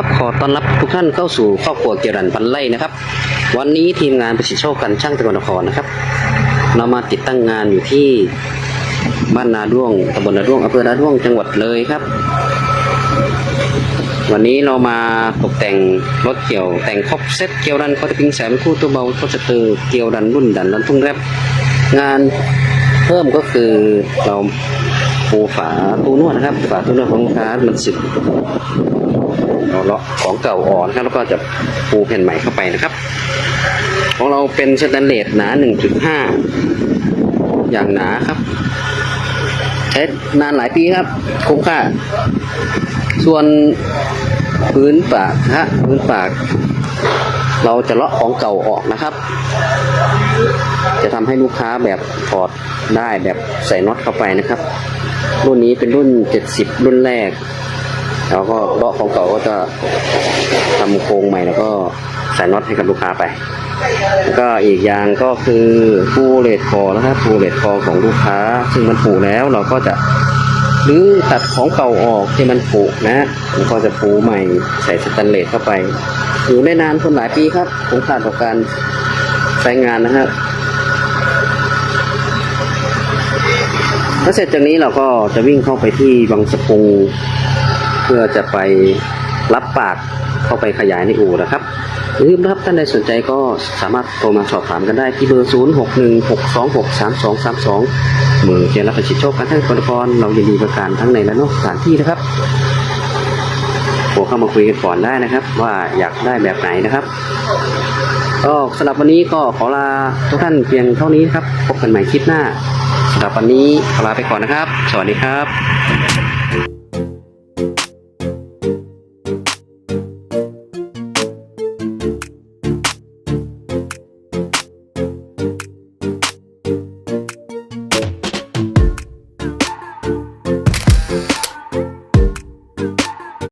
ครับขอต้อนรับทุกท่านเข้าสู่ครอบครัวเกียรันปันไล่นะครับ วันนี้ทีมงานประสิทธิโชคกันช่างตะวันนครนะครับ เรามาติดตั้งงานอยู่ที่บ้านนาด้วงตำบลนาด้วงอำเภอนาด้วงจังหวัดเลยครับ วันนี้เรามาตกแต่งรถเกี่ยวแต่งครบเซ็ตเกี่ยวดันคอตปิงแสมคู่ตัวเบาก็จะเตอร์เกี่ยวดันรุ่นดันลันทุ่งแรบงานเพิ่มก็คือเราปูฝาตู้นวดนะครับ ฝาตู้นวดของลูกค้ามันสึก เราเลาะของเก่าอ่อนครับแล้วก็จะปูแผ่นใหม่เข้าไปนะครับ ของเราเป็นสแตนเลสหนา 1.5 อย่างหนาครับ ใช้นานหลายปีครับคุ้มค่า ส่วนพื้นปากฮะพื้นปาก เราจะเลาะของเก่าออกนะครับ จะทำให้ลูกค้าแบบถอดได้แบบใส่น็อตเข้าไปนะครับ รุ่นนี้เป็นรุ่น 70 รุ่นแรก แล้วก็เลาะของเก่าก็จะทำโครงใหม่แล้วก็ใส่น็อตให้กับลูกค้าไป แล้วก็อีกอย่างก็คือปูเลดคอนะครับปูเลดคอของลูกค้า ซึ่งมันผูแล้วเราก็จะหรือตัดของเก่าออกที่มันผุนะแล้วก็จะปูใหม่ใส่สแตนเลสเข้าไป อยู่ได้นานคนหลายปีครับผมขาดต่อการใช้งานนะครับแล้วเสร็จจากนี้เราก็จะวิ่งเข้าไปที่บางสะพุง เพื่อจะไปรับปากเข้าไปขยายในอู่นะครับอย่าลืมนะครับท่านใดสนใจก็สามารถโทรมาสอบถามกันได้ที่เบอร์ 0 6 1 6 2 6 3 2 3 2มือเจริญประชิดโชคกันทั้งคนกรเรายินดีบริการทั้งในและนอกสถานที่นะครับโทรเข้ามาคุยกันก่อนได้นะครับ ว่าอยากได้แบบไหนนะครับก็สำหรับวันนี้ก็ขอลาทุกท่านเพียงเท่านี้ครับ พบกันใหม่คลิปหน้าสำหรับวันนี้ขอลาไปก่อนนะครับ สวัสดีครับ